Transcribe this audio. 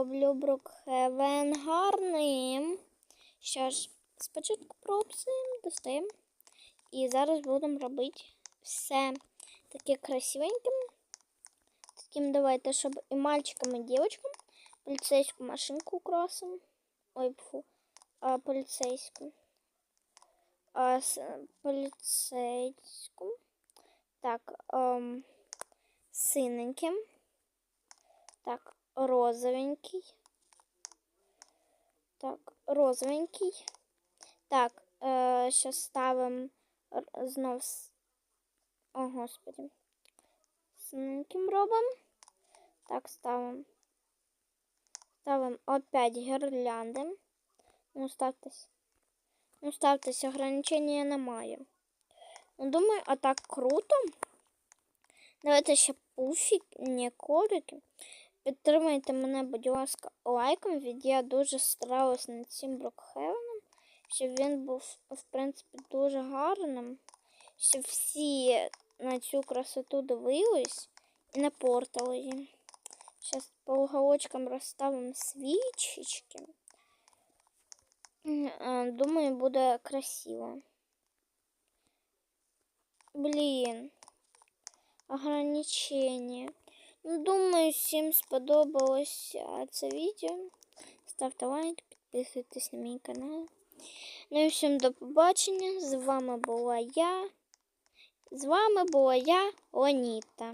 зроблю Брукхевен гарним. Що ж, спочатку пробуємо, достаємо. І зараз будемо робити все таке красивеньким. Таким давайте, щоб і мальчикам, і дівчаткам поліцейську машинку украсимо. Ой, фу, а, поліцейську. А, с, поліцейську. Так, ем, синеньким. Так, розовенький. Так, розовенький. Так, е, ставимо р- знов. О, господи. Синеньким робимо. Так, ставимо. Ставимо опять гірлянди. Ну, ставтесь. Ну, ставтесь, ограничення немає. Ну, думаю, а так круто. Давайте ще пуфік, не коврики. Підтримайте мене, будь ласка, лайком, від я дуже старалась над цим Брокхевеном, щоб він був, в принципі, дуже гарним, щоб всі на цю красоту дивились і не портали її. Зараз по уголочкам розставимо свічечки. Е, Думаю, буде красиво. Блін. Ограничення. Думаю, всім сподобалося це відео. Ставте лайк, підписуйтесь на мій канал. Ну і всім до побачення. З вами була я. З вами була я, Ланіта.